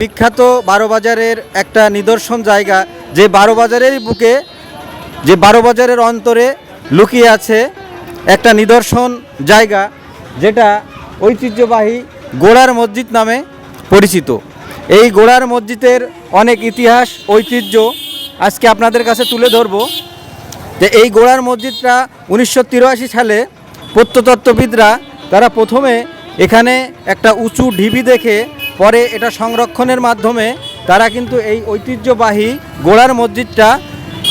বিখ্যাত বারো বাজারের একটা নিদর্শন জায়গা, যে বারো বাজারেরই বুকে, যে বারো বাজারের অন্তরে লুকিয়ে আছে একটা নিদর্শন জায়গা, যেটা ঐতিহ্যবাহী গোড়ার মসজিদ নামে পরিচিত। এই গোড়ার মসজিদের অনেক ইতিহাস, ঐতিহ্য আজকে আপনাদের কাছে তুলে ধরবো। যে এই গোড়ার মসজিদটা উনিশশো তিরাশি সালে প্রত্নতত্ত্ববিদরা, তারা প্রথমে এখানে একটা উঁচু ঢিবি দেখে পরে এটা সংরক্ষণের মাধ্যমে তারা কিন্তু এই ঐতিহ্যবাহী গোড়ার মসজিদটা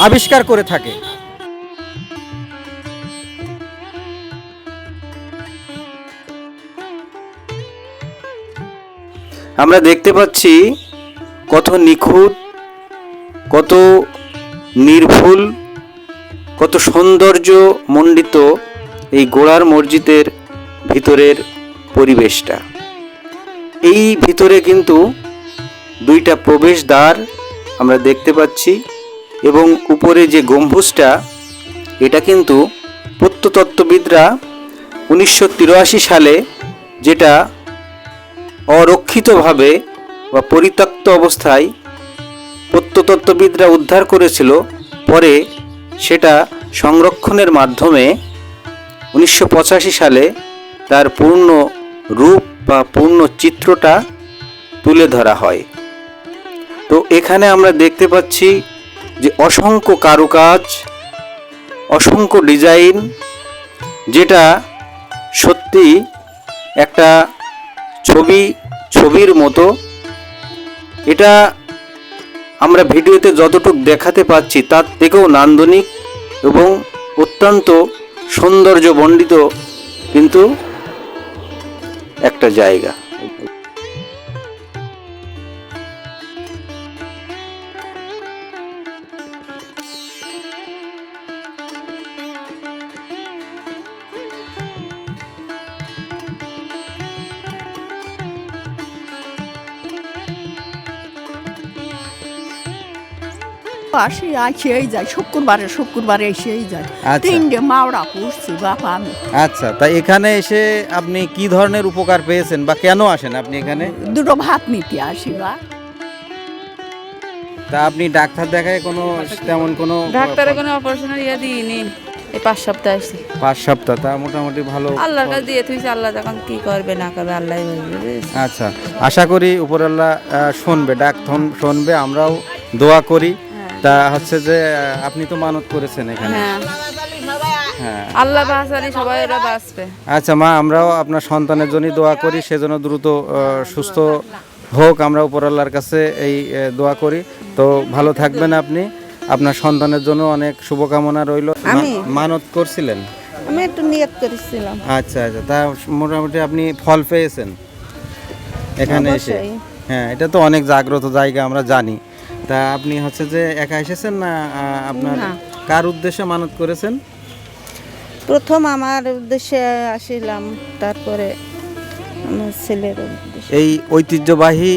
আবিষ্কার করে থাকে। আমরা দেখতে পাচ্ছি কত নিখুঁত, কত নির্ভুল, কত সৌন্দর্য মণ্ডিত এই গোড়ার মসজিদের ভিতরের পরিবেশটা। এই ভিতরে কিন্তু দুইটা প্রবেশদ্বার আমরা দেখতে পাচ্ছি এবং উপরে যে গম্বুজটা, এটা কিন্তু প্রত্নতত্ত্ববিদরা উনিশশো তিরাশি সালে যেটা অরক্ষিতভাবে বা পরিত্যক্ত অবস্থায় প্রত্নতত্ত্ববিদরা উদ্ধার করেছিল, পরে সেটা সংরক্ষণের মাধ্যমে উনিশশো পঁচাশি সালে তার পূর্ণ রূপ বা পূর্ণ চিত্রটা তুলে ধরা হয়। তো এখানে আমরা দেখতে পাচ্ছি যে অসংখ্য কারুকাজ, অসংখ্য ডিজাইন, যেটা সত্যি একটা ছবি, ছবির মতো। এটা আমরা ভিডিওতে যতটুকু দেখাতে পাচ্ছি, তার থেকেও নান্দনিক এবং অত্যন্ত সৌন্দর্যমণ্ডিত কিন্তু একটা জায়গা। আসি আসেই যায় শুক্রবারে শুক্রবারে এসেই যায়। আচ্ছা। তিনটে মাওড়া পুষছি বাপা আমি। আচ্ছা তাই এখানে এসে আপনি কি ধরনের উপকার পেয়েছেন বা কেন আসেন আপনি এখানে? দুটো ভাত নিতে আসি বা তা আপনি ডাক্তার দেখায় কোনো তেমন কোনো ডাক্তারে কোনো অপারেশনের ইয়ে দিইনি। এই পাঁচ সপ্তাহ আসছি। পাঁচ সপ্তাহ তা মোটামুটি ভালো আল্লাহর কাছে দিয়ে তুই আল্লাহ তখন কি করবে না করবে আল্লাহ আচ্ছা আশা করি উপরাল্লাহ আহ, শুনবে ডাক থন- শুনবে আমরাও দোয়া করি। তা হচ্ছে যে আপনি তো মানত করেছেন এখানে। হ্যাঁ। হ্যাঁ। আল্লাহ বাঁচানি সবাই ওরা বাঁচবে। আচ্ছা মা আমরাও আপনার সন্তানের জন্য দোয়া করি সেজন্য দ্রুত সুস্থ হোক। আমরা উপরাল্লাহর কাছে এই দোয়া করি। তো ভালো থাকবেন আপনি। আপনার সন্তানের জন্য অনেক শুভকামনা রইল। মানত করছিলেন? আমি একটু নিয়ত করেছিলাম। আচ্ছা আচ্ছা। তা মোটামুটি আপনি ফল পেয়েছেন। এখানে এসে। হ্যাঁ এটা তো অনেক জাগ্রত জায়গা আমরা জানি। তা আপনি হচ্ছে যে একা এসেছেন না আপনার কার উদ্দেশ্যে মানত করেছেন? প্রথম আমার উদ্দেশ্যে আসিলাম তারপরে আমার ছেলের উদ্দেশ্যে। এই ঐতিহ্যবাহী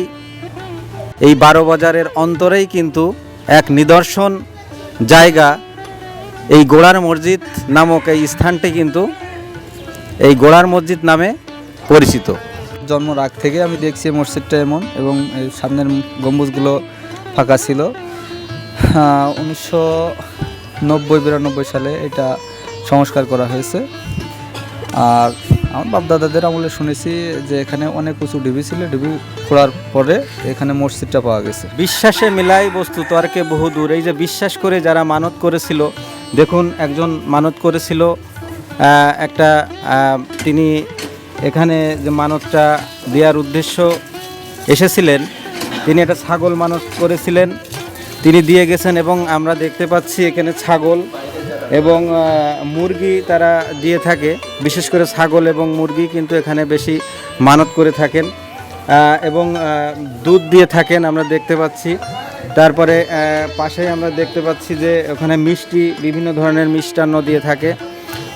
এই বারো বাজারের অন্তরেই কিন্তু এক নিদর্শন জায়গা এই গোড়ার মসজিদ নামক এই স্থানটি কিন্তু এই গোড়ার মসজিদ নামে পরিচিত। জন্মর আগ থেকে আমি দেখছি মসজিদটা এমন এবং এই সামনের গম্বুজগুলো ফাঁকা ছিল। উনিশশো নব্বই বিরানব্বই সালে এটা সংস্কার করা হয়েছে। আর আমার বাপ দাদাদের আমলে শুনেছি যে এখানে অনেক উঁচু ডিবি ছিল ডিবি খোঁড়ার পরে এখানে মসজিদটা পাওয়া গেছে। বিশ্বাসে মিলাই বস্তু তর্কে বহু দূর। এই যে বিশ্বাস করে যারা মানত করেছিল, দেখুন একজন মানত করেছিল একটা তিনি এখানে যে মানতটা দেওয়ার উদ্দেশ্য এসেছিলেন তিনি একটা ছাগল মানত করেছিলেন। তিনি দিয়ে গেছেন এবং আমরা দেখতে পাচ্ছি এখানে ছাগল এবং মুরগি তারা দিয়ে থাকে। বিশেষ করে ছাগল এবং মুরগি কিন্তু এখানে বেশি মানত করে থাকেন। এবং দুধ দিয়ে থাকেন আমরা দেখতে পাচ্ছি। তারপরে পাশেই আমরা দেখতে পাচ্ছি যে ওখানে মিষ্টি, বিভিন্ন ধরনের মিষ্টান্ন দিয়ে থাকে।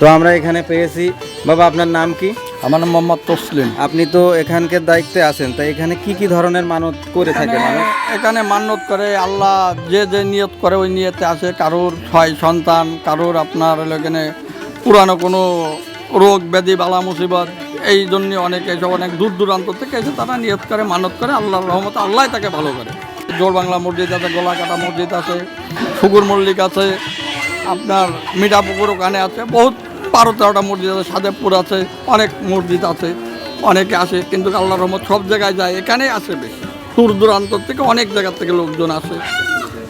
তো আমরা এখানে পেয়েছি। বাবা আপনার নাম কি? আমার নাম মোহাম্মদ তসলিম। আপনি তো এখানকার দায়িত্বে আছেন তাই এখানে কি কি ধরনের মানত করে থাকে মানুষ? এখানে মান্যত করে আল্লাহ যে যে নিয়ত করে ওই নিয়তে আছে কারোর ছয় সন্তান কারোর আপনার এখানে পুরানো কোনো রোগ ব্যাধি বালা মুসিবত এই জন্য অনেকে এসব অনেক দূর দূরান্ত থেকে এসে তারা নিয়ত করে মানত করে আল্লাহর রহমত আল্লাহ তাকে ভালো করে। জোর বাংলা মসজিদ আছে গোলাকাটা মসজিদ আছে ফুকুর মল্লিক আছে আপনার মিঠাপুকুর ওখানে আছে বহুত বারো তেরোটা মসজিদ আছে সাদেবপুর আছে অনেক মসজিদ আছে অনেকে আসে কিন্তু আল্লাহর রহমত সব জায়গায় যায় এখানেই আসে বেশি। দূর দূরান্ত থেকে অনেক জায়গার থেকে লোকজন আসে।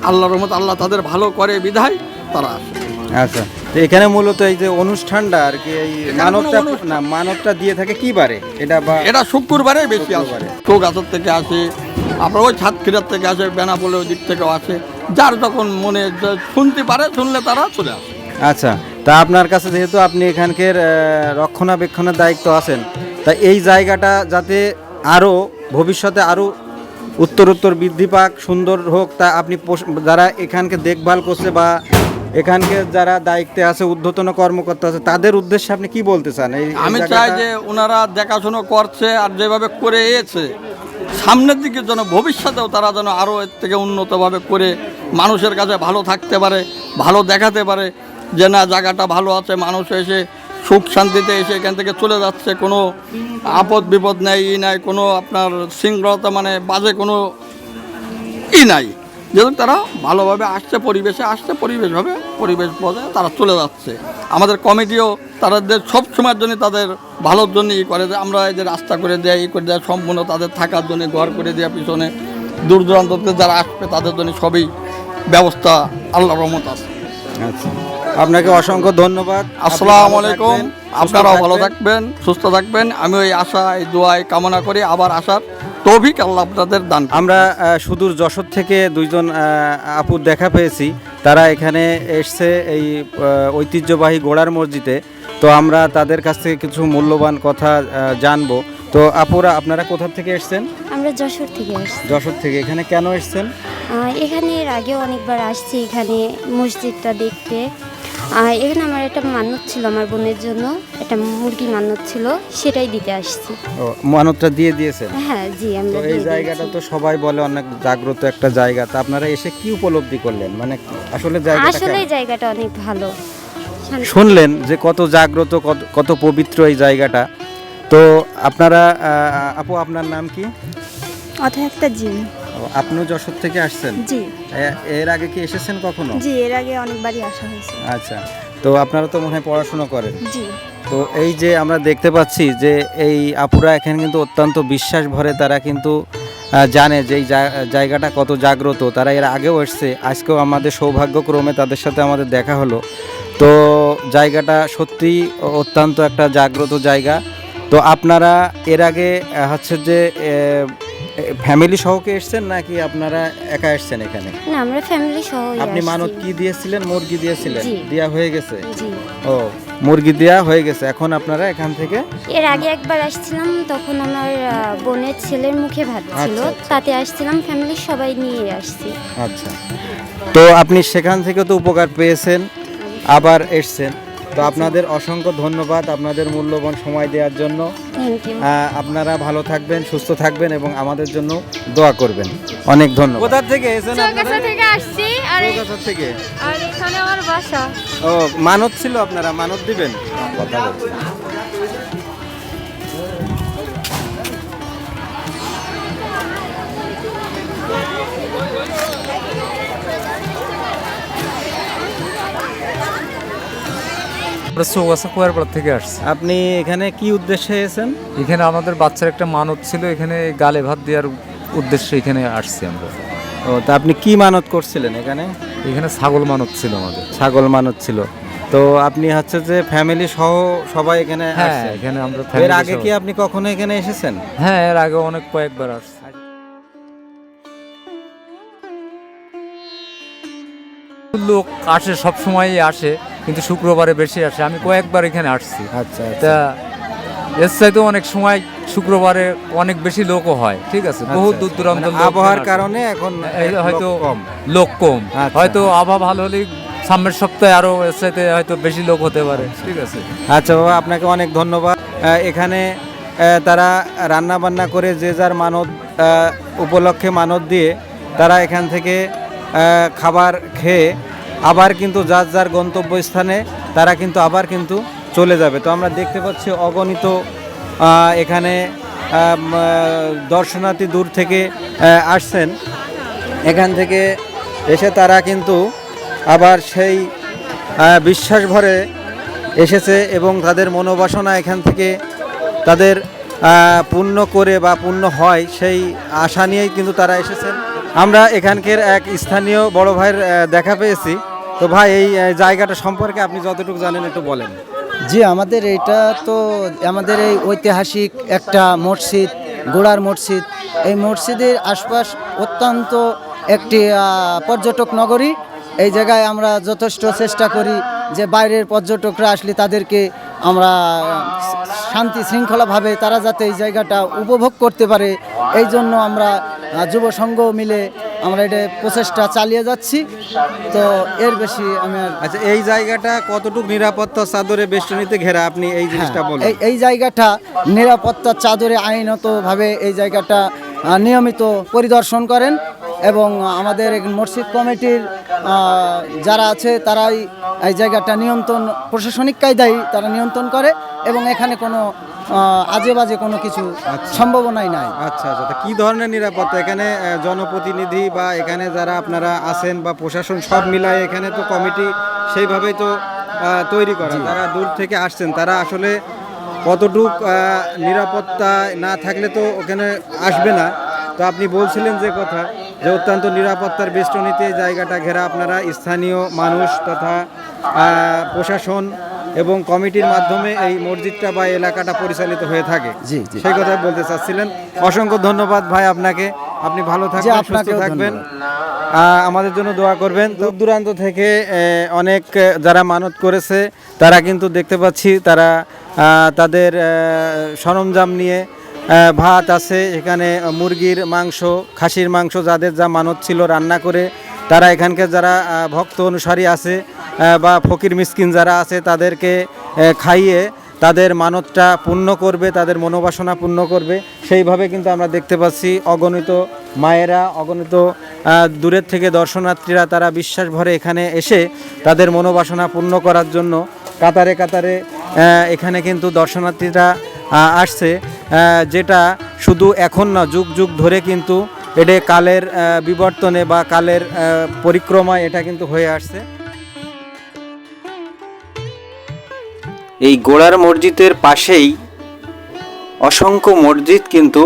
আল্লাহ রহমত আল্লাহ তাদের ভালো করে বিধায় তারা আসে। আচ্ছা তো এখানে মূলত এই যে অনুষ্ঠানটা আর কি এই মানবটা না মানবটা দিয়ে থাকে কি বারে? এটা বা এটা শুক্রবারে বেশি আসে। শুক্রবারে। চৌগাছার থেকে আসে আপনার ওই ছাতক্ষীরার থেকে আসে বেনাপোলে ওই দিক থেকেও আসে। যার যখন মনে শুনতে পারে শুনলে তারা চলে আসে। আচ্ছা তা আপনার কাছে যেহেতু আপনি এখানকার রক্ষণাবেক্ষণের দায়িত্ব আছেন তা এই জায়গাটা যাতে আরও ভবিষ্যতে আরও উত্তরোত্তর বৃদ্ধি পাক সুন্দর হোক তা আপনি যারা এখানকে দেখভাল করছে বা এখানকে যারা দায়িত্বে আছে ঊর্ধ্বতন কর্মকর্তা আছে তাদের উদ্দেশ্যে আপনি কি বলতে চান? আমি চাই যে ওনারা দেখাশুনো করছে আর যেভাবে করে এসেছে সামনের দিকে যেন ভবিষ্যতেও তারা যেন আরও এর থেকে উন্নতভাবে করে মানুষের কাছে ভালো থাকতে পারে, ভালো দেখাতে পারে যে না, জায়গাটা ভালো আছে, মানুষ এসে সুখ শান্তিতে এসে এখান থেকে চলে যাচ্ছে, কোনো আপদ বিপদ নেই, ই নাই, কোনো আপনার শৃঙ্খলতা মানে বাজে কোনো ই নাই। যেহেতু তারা ভালোভাবে আসছে, পরিবেশে আসছে, পরিবেশভাবে পরিবেশ বজায় তারা চলে যাচ্ছে। আমাদের কমিটিও তাদের সব সময়ের জন্য তাদের ভালোর জন্য ই করে যে আমরা এই যে রাস্তা করে দেয় ই করে দেয় সম্পূর্ণ তাদের থাকার জন্য ঘর করে দেওয়া পিছনে দূর দূরান্ত যারা আসবে তাদের জন্য সবই ব্যবস্থা আল্লাহ রহমত আছে। আচ্ছা। আপনাকে অসংখ্য ধন্যবাদ। আসসালামু আলাইকুম। আপনারাও ভালো থাকবেন। সুস্থ থাকবেন। আমি ওই আশা এই দোয়াই কামনা করি। আবার আসার তৌফিক আল্লাহ আপনাদের দান আমরা সুদূর যশোর থেকে দুইজন আপুর দেখা পেয়েছি। তারা এখানে এসছে এই ঐতিহ্যবাহী গোড়ার মসজিদে। তো আমরা তাদের কাছ থেকে কিছু মূল্যবান কথা জানব। তো আপুরা আপনারা কোথা থেকে এসছেন? আমরা যশোর থেকে আসছি যশোর থেকে। এখানে কেন এসছেন? এখানে এর আগেও অনেকবার আসছি এখানে মসজিদটা দেখতে। আর এখানে আমার একটা মান্যত ছিল আমার বোনের জন্য। একটা মুরগি মান্যত ছিল সেটাই দিতে আসছি। ও মানতটা দিয়ে দিয়েছেন? হ্যাঁ জি আমরা এই জায়গাটা তো সবাই বলে অনেক জাগ্রত একটা জায়গা। তা আপনারা এসে কি উপলব্ধি করলেন? মানে আসলে জায়গাটা আসলে জায়গাটা অনেক ভালো। শুনলেন যে কত জাগ্রত কত কত পবিত্র এই জায়গাটা। তো আপনারা আপু আপনার নাম কি? অথা একটা জিন। আপনিও যশোর থেকে আসছেন? জি। এর আগে কি এসেছেন কখনো? জি এর আগে অনেকবারই আসা হয়েছে। আচ্ছা তো আপনারা তো মনে হয় পড়াশোনা করেন। জি। তো এই যে আমরা দেখতে পাচ্ছি যে এই আপুরা এখানে কিন্তু অত্যন্ত বিশ্বাস ভরে তারা কিন্তু জানে যে এই জায়গাটা কত জাগ্রত। তারা এর আগেও এসছে আজকেও আমাদের সৌভাগ্যক্রমে তাদের সাথে আমাদের দেখা হলো। তো জায়গাটা সত্যিই অত্যন্ত একটা জাগ্রত জায়গা। তো আপনারা এর আগে হচ্ছে যে ফ্যামিলি সহকে এসছেন নাকি আপনারা একা এসছেন এখানে? না আমরা ফ্যামিলি সহ আপনি মানত কি দিয়েছিলেন? মুরগি দিয়েছিলেন। দেয়া হয়ে গেছে? ও মুরগি দেয়া হয়ে গেছে। এখন আপনারা এখান থেকে? এর আগে একবার আসছিলাম তখন আমার বোনের ছেলের মুখে ভাত ছিল। আচ্ছা, আচ্ছা। তাতে আসছিলাম ফ্যামিলির সবাই নিয়ে আসছি। আচ্ছা। তো আপনি সেখান থেকে তো উপকার পেয়েছেন আবার এসছেন। তো আপনাদের অসংখ্য ধন্যবাদ আপনাদের মূল্যবান সময় দেওয়ার জন্য। থ্যাংক ইউ আহ, আপনারা ভালো থাকবেন সুস্থ থাকবেন এবং আমাদের জন্য দোয়া করবেন। অনেক ধন্যবাদ। কোথা থেকে এসেছেন আপনারা? থেকে আসছি আর কোথা থেকে? আর এখানে আমার বাসা। ও মানত ছিল আপনারা? মানত দিবেন? কথা বলছি আমরা চৌগাছা কুয়ারপাড়া থেকে আসছি। আপনি এখানে কি উদ্দেশ্যে এসেছেন? এখানে আমাদের বাচ্চার একটা মানত ছিল এখানে গালে ভাত দেওয়ার উদ্দেশ্যে এখানে আসছি আমরা। ও তা আপনি কি মানত করছিলেন এখানে? এখানে ছাগল মানত ছিল আমাদের। ছাগল মানত ছিল। তো আপনি হচ্ছে যে ফ্যামিলি সহ সবাই এখানে হ্যাঁ এখানে আমরা এর আগে কি আপনি কখনো এখানে এসেছেন? হ্যাঁ এর আগে অনেক কয়েকবার আসছি। লোক আসে সব সময় আসে। কিন্তু শুক্রবারে বেশি আসে। আমি কয়েকবার এখানে আসছি। আচ্ছা তা এর চাইতে অনেক সময় শুক্রবারে অনেক বেশি লোকও হয় ঠিক আছে? বহু দূর দূরান্ত মানে আবহাওয়ার কারণে এখন হয়তো কম। লোক কম। আচ্ছা। হয়তো আবহাওয়া ভালো হলে সামনের সপ্তাহে আরও এর চাইতে হয়তো বেশি লোক হতে পারে ঠিক আছে? আচ্ছা বাবা আপনাকে অনেক ধন্যবাদ। এখানে তারা রান্না বান্না করে যে যার মানত উপলক্ষে মানত দিয়ে তারা এখান থেকে খাবার খেয়ে আবার কিন্তু যার যার গন্তব্যস্থানে তারা কিন্তু আবার কিন্তু চলে যাবে। তো আমরা দেখতে পাচ্ছি অগণিত এখানে দর্শনার্থী দূর থেকে আসছেন। এখান থেকে এসে তারা কিন্তু আবার সেই বিশ্বাস ভরে এসেছে এবং তাদের মনোবাসনা এখান থেকে তাদের পূর্ণ করে বা পূর্ণ হয় সেই আশা নিয়েই কিন্তু তারা এসেছেন। আমরা এখানকার এক স্থানীয় বড় ভাইয়ের দেখা পেয়েছি। তো ভাই, এই জায়গাটা সম্পর্কে আপনি যতটুকু জানেন একটু বলেন। জি, আমাদের এটা তো, আমাদের এই ঐতিহাসিক একটা মসজিদ, গোড়ার মসজিদ। এই মসজিদের আশপাশ অত্যন্ত একটি পর্যটক নগরী। এই জায়গায় আমরা যথেষ্ট চেষ্টা করি যে বাইরের পর্যটকরা আসলে তাদেরকে আমরা শান্তি শৃঙ্খলাভাবে তারা যাতে এই জায়গাটা উপভোগ করতে পারে এই জন্য আমরা যুব সংঘ মিলে আমরা এটা প্রচেষ্টা চালিয়ে যাচ্ছি। তো এর বেশি আমি আচ্ছা এই জায়গাটা কতটুকু নিরাপত্তা চাদরে বেষ্টনীতে ঘেরা? আপনি এই জিনিসটা বলেন। এই এই জায়গাটা নিরাপত্তার চাদরে আইনতভাবে এই জায়গাটা নিয়মিত পরিদর্শন করেন। এবং আমাদের মসজিদ কমিটির যারা আছে তারাই এই জায়গাটা নিয়ন্ত্রণ প্রশাসনিক কায়দায় তারা নিয়ন্ত্রণ করে এবং এখানে কোনো আজে বাজে কোনো কিছু সম্ভাবনাই নাই। আচ্ছা আচ্ছা। তা কি ধরনের নিরাপত্তা? এখানে জনপ্রতিনিধি বা এখানে যারা আপনারা আছেন বা প্রশাসন সব মিলায় এখানে তো কমিটি সেইভাবেই তো তৈরি করা। তারা দূর থেকে আসছেন। তারা আসলে কতটুক নিরাপত্তা না থাকলে তো ওখানে আসবে না। তো আপনি বলছিলেন যে কথা যে অত্যন্ত নিরাপত্তার বেষ্টনীতে জায়গাটা ঘেরা আপনারা স্থানীয় মানুষ তথা প্রশাসন এবং কমিটির মাধ্যমে এই মসজিদটা বা এলাকাটা পরিচালিত হয়ে থাকে। জি, জি। সেই কথাই বলতে চাচ্ছিলেন। অসংখ্য ধন্যবাদ ভাই আপনাকে। আপনি ভালো থাকবেন সুস্থ থাকবেন। আমাদের জন্য দোয়া করবেন। দূর দূরান্ত থেকে অনেক যারা মানত করেছে তারা কিন্তু দেখতে পাচ্ছি তারা তাদের সরঞ্জাম নিয়ে ভাত আছে, এখানে মুরগির মাংস, খাসির মাংস যাদের যা মানত ছিল রান্না করে, তারা এখানকার যারা ভক্ত অনুসারী আছে বা ফকির মিসকিন যারা আছে, তাদেরকে খাইয়ে তাদের মানতটা পূর্ণ করবে, তাদের মনোবাসনা পূর্ণ করবে। সেইভাবে কিন্তু আমরা দেখতে পাচ্ছি অগণিত মায়েরা, অগণিত দূরের থেকে দর্শনার্থীরা তারা বিশ্বাস ভরে এখানে এসে তাদের মনোবাসনা পূর্ণ করার জন্য কাতারে কাতারে এখানে কিন্তু দর্শনার্থীরা আসছে। যেটা শুধু এখন না, যুগ যুগ ধরে কিন্তু এটা কালের বিবর্তনে বা কালের পরিক্রমায় এটা কিন্তু হয়ে আসছে। এই গোড়ার মসজিদের পাশেই অসংখ্য মসজিদ কিন্তু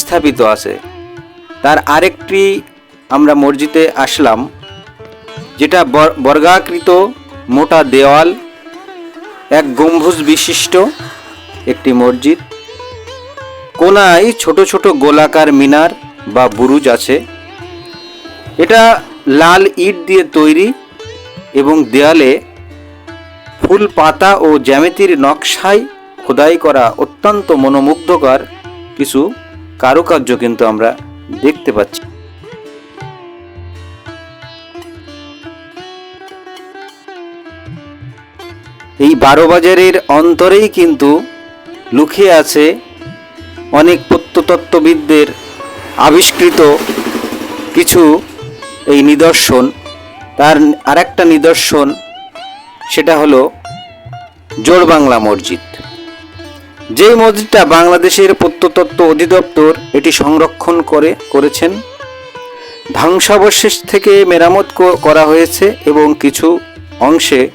স্থাপিত আছে। তার আরেকটি আমরা মসজিদে আসলাম, যেটা বর্গাকৃত মোটা দেওয়াল, এক গম্বুজ বিশিষ্ট একটি মসজিদ। কোনায় ছোট ছোট গোলাকার মিনার বা বুরুজ আছে। এটা লাল ইট দিয়ে তৈরি এবং দেয়ালে ফুল পাতা ও জ্যামিতির নকশায় খোদাই করা অত্যন্ত মনোমুগ্ধকর কিছু কারুকার্য কিন্তু আমরা দেখতে পাচ্ছি। এই বারো বাজারের অন্তরেই কিন্তু লুকিয়ে আছে অনেক প্রত্যতত্ত্ববিদদের আবিষ্কৃত কিছু এই নিদর্শন। তার আরেকটা নিদর্শন, সেটা হলো জোর বাংলা মসজিদ। যেই মসজিদটা বাংলাদেশের প্রত্নতত্ত্ব অধিদপ্তর এটি সংরক্ষণ করে, করেছেন। ধ্বংসাবশেষ থেকে মেরামত করা হয়েছে এবং কিছু অংশে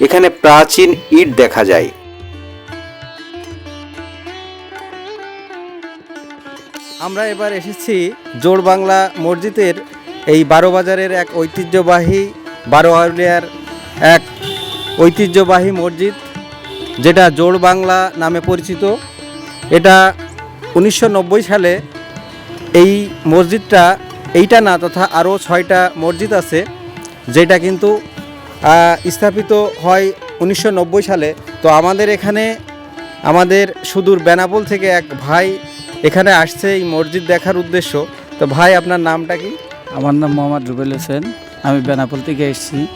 এখানে প্রাচীন ইট দেখা যায়। আমরা এবার এসেছি জোর বাংলা মসজিদের এই বারো বাজারের এক ঐতিহ্যবাহী, বারো আউলিয়ার এক ঐতিহ্যবাহী মসজিদ, যেটা জোড় বাংলা নামে পরিচিত। এটা উনিশশো নব্বই সালে এই মসজিদটা এইটা না তথা আরও ছয়টা মসজিদ আছে, যেটা কিন্তু স্থাপিত হয় উনিশশো নব্বই সালে। তো আমাদের এখানে আমাদের সুদূর বেনাপোল থেকে এক ভাই এখানে আসছে এই মসজিদ দেখার উদ্দেশ্য। তো ভাই আপনার নামটা কি? আমার নাম মোহাম্মদ রুবেল হোসেন। আমি বেনাপোল থেকে এসেছি।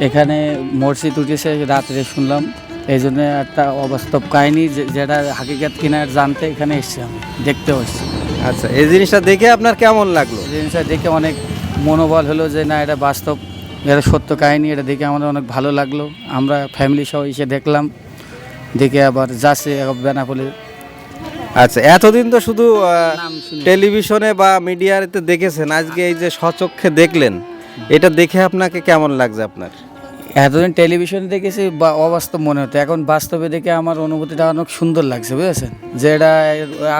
এখানে মসজিদ উঠেছে রাত্রে শুনলাম। এই জন্য একটা অবাস্তব কাহিনী যে- যেটা হাকিকাত কিনা জানতে এখানে এসেছি আমি দেখতেও এসেছি। আচ্ছা এই জিনিসটা দেখে আপনার কেমন লাগল? জিনিসটা দেখে অনেক মনোবল হলো যে না এটা বাস্তব এটা সত্য কাহিনী এটা দেখে আমাদের অনেক ভালো লাগল। আমরা ফ্যামিলি সহ এসে দেখলাম। দেখে আবার যাচ্ছে বেনাপোলে। আচ্ছা এতদিন তো শুধু টেলিভিশনে বা মিডিয়াতে দেখেছেন আজকে এই যে সচক্ষে দেখলেন এটা দেখে আপনাকে কেমন লাগছে আপনার? এতদিন টেলিভিশনে দেখেছি বা অবাস্তব মনে হতো। এখন বাস্তবে দেখে আমার অনুভূতিটা অনেক সুন্দর লাগছে বুঝেছেন? যে এটা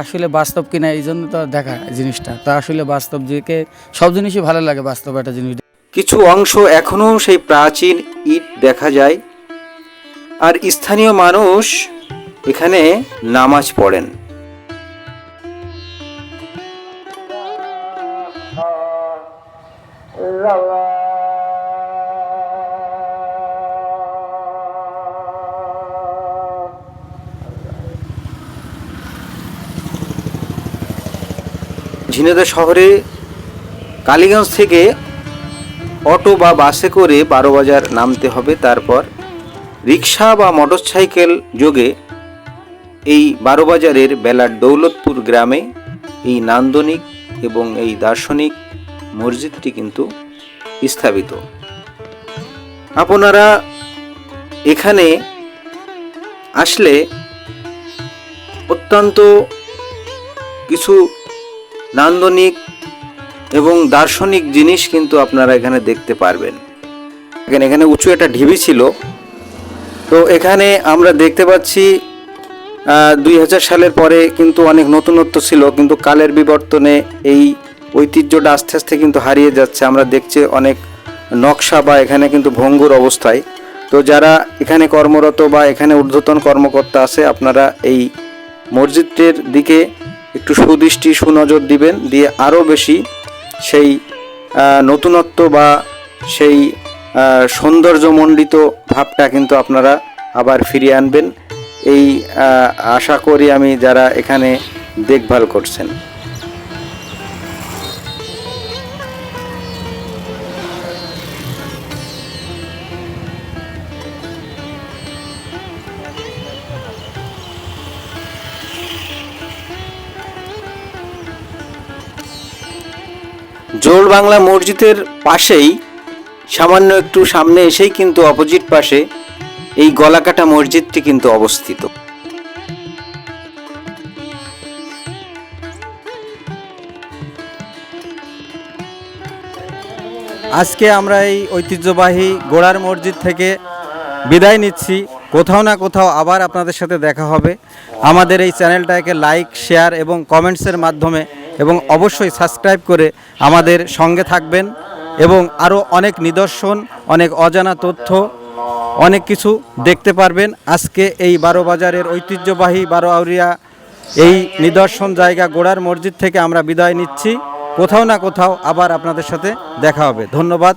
আসলে বাস্তব কিনা এই জন্য তো দেখা জিনিসটা। তা আসলে বাস্তব দিকে সব জিনিসই ভালো লাগে বাস্তব একটা জিনিস কিছু অংশ এখনও সেই প্রাচীন ইট দেখা যায় আর স্থানীয় মানুষ এখানে নামাজ পড়েন। ঝিনেদা শহরে কালীগঞ্জ থেকে অটো বা বাসে করে বারো বাজার নামতে হবে। তারপর রিক্সা বা মোটরসাইকেল যোগে এই বারো বাজারের বেলার দৌলতপুর গ্রামে এই নান্দনিক এবং এই দার্শনিক মসজিদটি কিন্তু স্থাপিত। আপনারা এখানে আসলে অত্যন্ত কিছু নান্দনিক এবং দার্শনিক জিনিস কিন্তু আপনারা এখানে দেখতে পারবেন। এখানে এখানে উঁচু একটা ঢিবি ছিল। তো এখানে আমরা দেখতে পাচ্ছি দুই হাজার সালের পরে কিন্তু অনেক নতুনত্ব ছিল, কিন্তু কালের বিবর্তনে এই ঐতিহ্যটা আস্তে আস্তে কিন্তু হারিয়ে যাচ্ছে। আমরা দেখছি অনেক নকশা বা এখানে কিন্তু ভঙ্গুর অবস্থায়। তো যারা এখানে কর্মরত বা এখানে ঊর্ধ্বতন কর্মকর্তা আছে, আপনারা এই মসজিদটির দিকে একটু সুদৃষ্টি, সুনজর দিবেন, দিয়ে আরও বেশি সেই নতুনত্ব বা সেই সৌন্দর্যমণ্ডিত ভাবটা কিন্তু আপনারা আবার ফিরিয়ে আনবেন। এই আশা করি আমি যারা এখানে দেখভাল করছেন। বাংলা মসজিদের পাশেই, সামান্য একটু সামনে এসেই কিন্তু অপোজিট পাশে এই গলাকাটা মসজিদটি কিন্তু অবস্থিত। আজকে আমরা এই ঐতিহ্যবাহী গোড়ার মসজিদ থেকে বিদায় নিচ্ছি। কোথাও না কোথাও আবার আপনাদের সাথে দেখা হবে। আমাদের এই চ্যানেলটাকে লাইক শেয়ার এবং কমেন্টসের মাধ্যমে এবং অবশ্যই সাবস্ক্রাইব করে আমাদের সঙ্গে থাকবেন এবং আরও অনেক নিদর্শন, অনেক অজানা তথ্য, অনেক কিছু দেখতে পারবেন। আজকে এই বারো বাজারের ঐতিহ্যবাহী বারো আউরিয়া এই নিদর্শন জায়গা গোড়ার মসজিদ থেকে আমরা বিদায় নিচ্ছি। কোথাও না কোথাও আবার আপনাদের সাথে দেখা হবে। ধন্যবাদ।